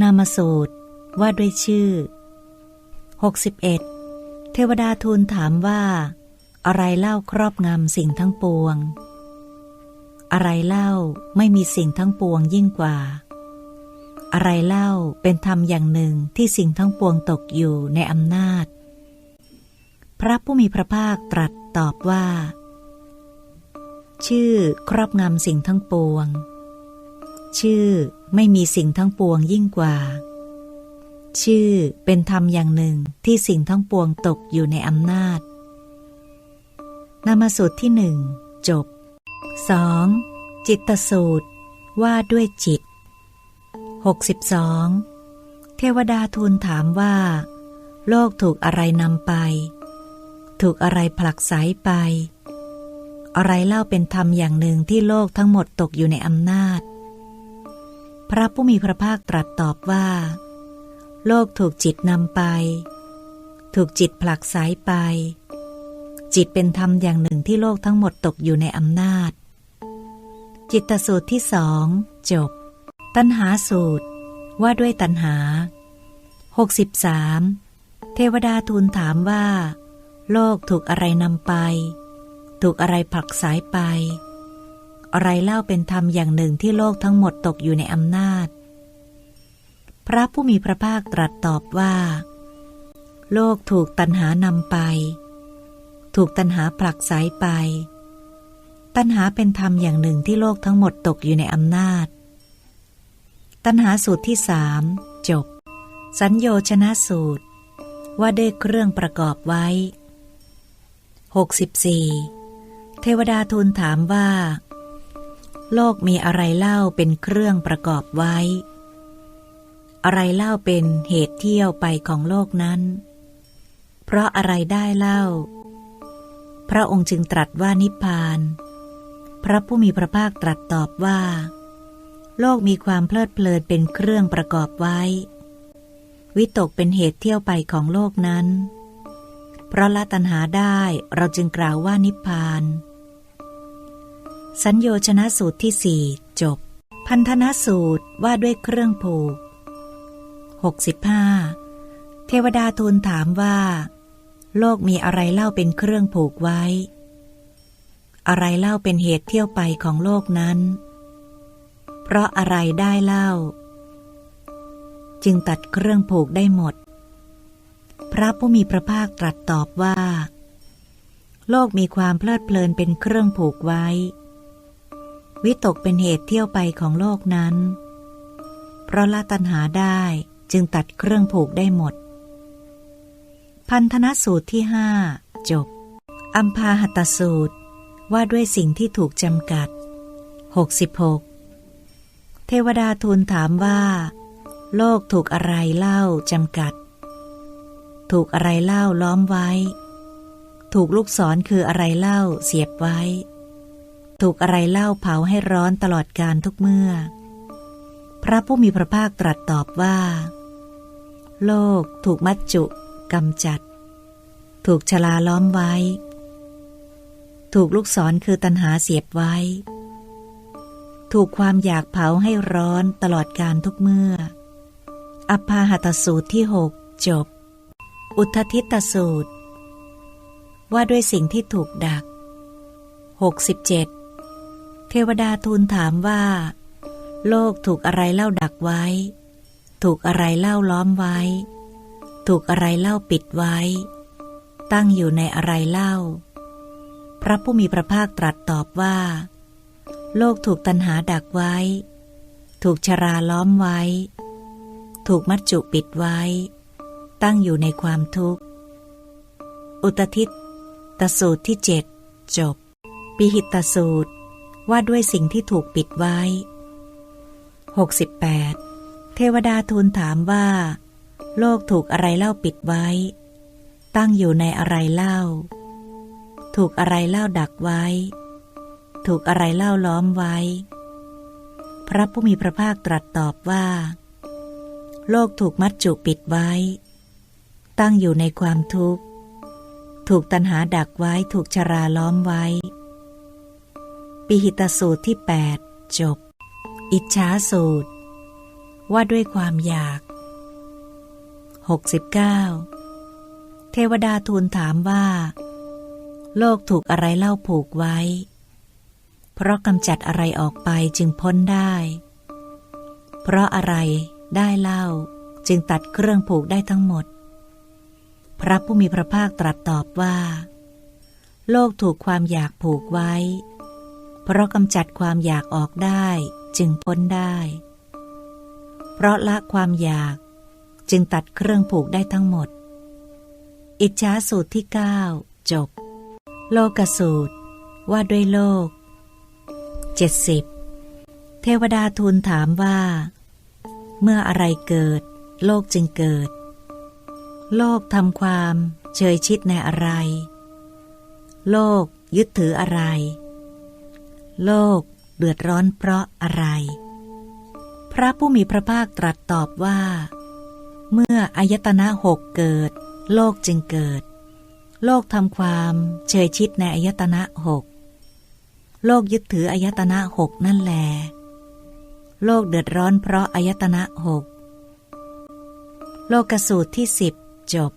นามสูตร ว่าด้วยชื่อ 61 เทวดาทูลถามว่า อะไรเล่าครอบงำสิ่งทั้งปวง อะไรเล่าไม่มีสิ่งทั้งปวงยิ่งกว่า อะไรเล่าเป็นธรรมอย่างหนึ่งที่สิ่งทั้งปวงตกอยู่ในอำนาจ พระผู้มีพระภาคตรัสตอบว่า ชื่อครอบงำสิ่งทั้งปวง ชื่อ ไม่มีสิ่งทั้งปวงยิ่งกว่า ชื่อเป็นธรรมอย่างหนึ่งที่สิ่งทั้งปวงตกอยู่ในอำนาจ นามสูตรที่หนึ่งจบ 2. จิตตสูตรว่าด้วยจิต 62. เทวดาทูลถามว่า โลกถูกอะไรนำไป ถูกอะไรผลักไสไป อะไรเล่าเป็นธรรมอย่างหนึ่งที่โลกทั้งหมดตกอยู่ในอำนาจ พระผู้มีพระภาคตรัสตอบว่า โลกถูกจิตนำไป ถูกจิตผลักไสไป จิตเป็นธรรมอย่างหนึ่งที่โลกทั้งหมดตกอยู่ในอำนาจ จิตตสูตรที่สองจบ ตัณหาสูตรว่าด้วยตัณหา 63 เทวดาทูลถามว่า โลกถูกอะไรนำไป ถูกอะไรผลักสายไป อะไรเล่าเป็นธรรมอย่างหนึ่งที่โลกทั้งหมดตกอยู่ในอำนาจ พระผู้มีพระภาคตรัสตอบว่า โลกถูกตัณหานำไป ถูกตัณหาผลักสายไป ตัณหาเป็นธรรมอย่างหนึ่งที่โลกทั้งหมดตกอยู่ในอำนาจ ตัณหาสูตรที่สามจบ สัญโยชนะสูตร ว่าด้วยเครื่องประกอบไว้ 64 เทวดาทูลถามว่า โลกมีอะไรเล่าเป็นเครื่องประกอบไว้ อะไรเล่าเป็นเหตุเที่ยวไปของโลกนั้น เพราะอะไรได้เล่า พระองค์จึงตรัสว่านิพพาน พระผู้มีพระภาคตรัสตอบว่า โลกมีความเพลิดเพลินเป็นเครื่องประกอบไว้ วิตกเป็นเหตุเที่ยวไปของโลกนั้น เพราะละตัณหาได้เราจึงกล่าวว่านิพพาน สัญโยชนะสูตรที่สี่จบ พันธนสูตรว่าด้วยเครื่องผูก 65 เทวดาทูลถามว่า โลกมีอะไรเล่าเป็นเครื่องผูกไว้ อะไรเล่าเป็นเหตุเที่ยวไปของโลกนั้น เพราะอะไรได้เล่า จึงตัดเครื่องผูกได้หมด พระผู้มีพระภาคตรัสตอบว่า โลกมีความเพลิดเพลินเป็นเครื่องผูกไว้ วิตกเป็นเหตุเที่ยวไปของโลกนั้น เพราะละตัณหาได้จึงตัดเครื่องผูกได้หมด พันธนสูตรที่ห้าจบ อัมพาหัตสูตรว่าด้วยสิ่งที่ถูกจำกัด 66 เทวดาทูลถามว่า โลกถูกอะไรเล่าจำกัด ถูกอะไรเล่าล้อมไว้ ถูกลูกศรคืออะไรเล่าเสียบไว้ ถูกอะไรเล่าเผาให้ร้อนตลอดการทุกเมื่อ พระผู้มีพระภาคตรัสตอบว่า โลกถูกมัจจุกำจัด ถูกชลาล้อมไว้ ถูกลูกศรคือตันหาเสียบไว้ ถูกความอยากเผาให้ร้อนตลอดการทุกเมื่อ อภาหัตสูตรที่หกจบ อุทธิตสูตร ว่าด้วยสิ่งที่ถูกดัก 67 เทวดาทูลถามว่า โลกถูกอะไรเล่าดักไว้ ถูกอะไรเล่าล้อมไว้ ถูกอะไรเล่าปิดไว้ ตั้งอยู่ในอะไรเล่า พระผู้มีพระภาคตรัสตอบว่า โลกถูกตันหาดักไว้ ถูกชราล้อมไว้ ถูกมัจจุปิดไว้ ตั้งอยู่ในความทุกข์ อุตทิตตสูตรที่เจ็ดจบ ปิหิตตสูตร ว่าด้วยสิ่งที่ถูกปิดไว้ 68 เทวดาทูลถามว่า โลกถูกอะไรเล่าปิดไว้ ตั้งอยู่ในอะไรเล่า ถูกอะไรเล่าดักไว้ ถูกอะไรเล่าล้อมไว้ พระผู้มีพระภาคตรัสตอบว่า โลกถูกมัดจุปิดไว้ ตั้งอยู่ในความทุกข์ ถูกตันหาดักไว้ ถูกชราล้อมไว้ ปิหิตสูตรที่ 8 จบ อิจฉาสูตร ว่าด้วยความอยาก 69 เทวดาทูลถามว่า โลกถูกอะไรเล่าผูกไว้ เพราะกำจัดอะไรออกไปจึงพ้นได้ เพราะอะไรได้เล่าจึงตัดเครื่องผูกได้ทั้งหมด พระผู้มีพระภาคตรัสตอบว่า โลกถูกความอยากผูกไว้ เพราะกำจัดความอยากออกได้จึงพ้นได้ เพราะละความอยากจึงตัดเครื่องผูกได้ทั้งหมด อิจฉาสูตรที่ 9 จบ โลกสูตร ว่าด้วยโลก 70 เทวดาทูลถามว่า เมื่ออะไรเกิด โลกจึงเกิด โลกทำความเฉยชิดในอะไร โลกยึดถืออะไร โลกเดือดร้อนเพราะอะไร พระผู้มีพระภาคตรัสตอบว่า เมื่ออายตนะหกเกิด โลกจึงเกิด โลกทำความเฉยชิดในอายตนะหกโลกยึดถืออายตนะหกนั่นแล โลกเดือดร้อนเพราะอายตนะหกโลกสูตรที่สิบจบ